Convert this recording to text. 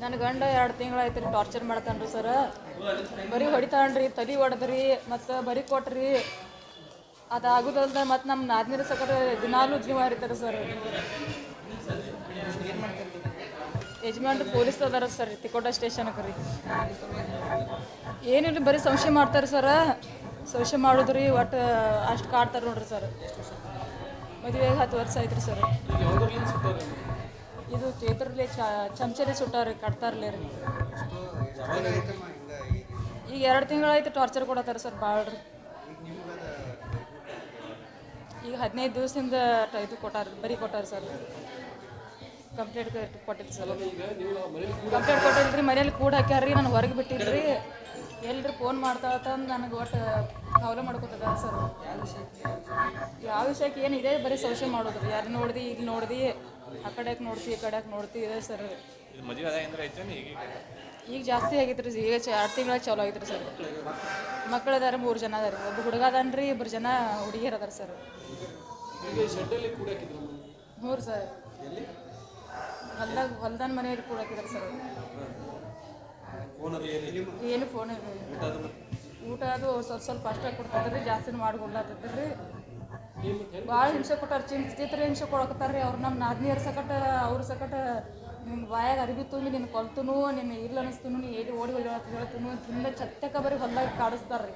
ನನ್ನ ಗಂಡ ಎರಡು ತಿಂಗಳಾಯ್ತು ರೀ ಟಾರ್ಚರ್ ಮಾಡ್ತಾನ್ರಿ ಸರ ಬರೀ ಹೊಡಿತಾನ್ರಿ ತಲೆ ಹೊಡೆದ್ರಿ ಮತ್ತು ಬರೀ ಕೊಟ್ರಿ. ಅದು ಆಗುದಲ್ದ ಮತ್ತು ನಮ್ಮ ನಾದಿನ ಸಕರ ದಿನಾಲೂ ಜೀವ ಹರಿತಾರೆ ಸರ್ ಯಜಮಾನ್ರು ಪೊಲೀಸ್ ಅದಾರ ಸರ್ ತಿಕೋಟ ಸ್ಟೇಷನ್ಗೆ ರೀ. ಏನಿಲ್ಲ ಬರೀ ಸಂಶಯ ಮಾಡ್ತಾರೆ ಸರ ಸಂಶಯ ಮಾಡುದ್ರಿ, ಒಟ್ಟು ಅಷ್ಟು ಕಾಡ್ತಾರೆ ನೋಡ್ರಿ ಸರ್ ಮದುವೆಗೆ ಹತ್ತು ವರ್ಷ ಆಯ್ತು ರೀ ಸರ್ ಇದು ಚೇತ್ರಲಿ ಚಮಚರಿ ಸುಟ್ಟಾರ ಕಟ್ತಾರಲ್ಲೇ ರೀ. ಈಗ ಎರಡು ತಿಂಗಳಾಯ್ತು ಟಾರ್ಚರ್ ಕೊಡತ್ತಾರ ಸರ್ ಭಾಳ ರೀ ಈಗ ಹದಿನೈದು ದಿವಸದಿಂದ ಇದು ಕೊಟ್ಟಾರ, ಬರೀ ಕೊಟ್ಟಾರ ಸರ್ ಕಂಪ್ಲೇಂಟ್ ಕೊಟ್ಟಿಲ್ಲ ಸರ್ ಕಂಪ್ಲೇಂಟ್ ಕೊಟ್ಟಿಲ್ರಿ ಮನೇಲಿ ಕೂಡ ಹಾಕ್ಯಾರ್ರಿ ನಾನು ಹೊರಗೆ ಬಿಟ್ಟಿಲ್ರಿ ಎಲ್ರಿ ಫೋನ್ ಮಾಡ್ತಾಳತ್ತಂದು ನನಗೆ ಒಟ್ಟು ಕವಲೆ ಮಾಡ್ಕೊತದ ಸರ್ ಯಾವ ವಿಷಯಕ್ಕೆ ಏನು ಇದೆ, ಬರೀ ಸೋಷಿಯಲ್ ಮಾಡೋದು ಯಾರು ನೋಡ್ದು, ಈಗ ನೋಡ್ದಿ. ಆ ಕಡೆಗೆ ನೋಡ್ತಿ ಈ ಕಡೆಗೆ ನೋಡ್ತಿ ಇದೆ ಸರ್. ಇದು ಮದುವೆ ಅದ ಏನಾರ ಐತೇನು ಈಗ? ಈಗ ಜಾಸ್ತಿ ಆಗೈತ್ರಿ ಈಗ ಚ ಎರಡು ತಿಂಗಳ ಚಲೋ ಆಗೈತ್ರಿ ಸರ್. ಮಕ್ಕಳು ಅದಾರ ಮೂರು ಜನ ಅದಾರ. ಒಬ್ಬ ಹುಡುಗ ಅದಾನ್ರಿ ಇಬ್ಬರು ಜನ ಹುಡುಗಿಯರು ಅದಾರ ಸರ್. ಹ್ಞೂ ಸರ್. ಹೊಲ್ದಾಗ ಹೊಲ್ದಾನ ಮನೆಯಲ್ಲಿ ಕೂಡ ಹಾಕಿದಾರೆ ಸರ್ ಏನು ಫೋನ್ ಊಟ ಅದು ಸ್ವಲ್ಪ ಸ್ವಲ್ಪ ಅಷ್ಟೇ ಕೊಡ್ತಿದ್ರಿ ಜಾಸ್ತಿ ಮಾಡಿ ಕೊಡ್ಲಾತಿದ್ರಿ ಭಾಳ ಹಿಂಸೆ ಕೊಟ್ಟಾರ ಚಿಂತಿತ್ರ ಹಿಂಸೆ ಕೊಡಕತ್ತಾರ ರೀ ಅವ್ರು ನಮ್ಮ ನಾದ್ನಿಯರ್ ಸಕಟ ಅವ್ರ ಸಕಟ ನಿಮ್ಮ ಬಾಯಾಗ ಅರಿವಿ ತುಂಬಿ ನಿನ್ನ ಕೊಲ್ತುನು ನಿನ್ನ ಇಲ್ಲ ಅನಿಸ್ತನು, ನೀ ಏಡಿ ಓಡಿ ಹೋಗಿ ಹೇಳ್ತನು ತುಂಬ ಚತ್ತಕ ಬರೀ ಹೊಲ್ದಾಗ ಕಾಡಿಸ್ತಾರ್ರಿ.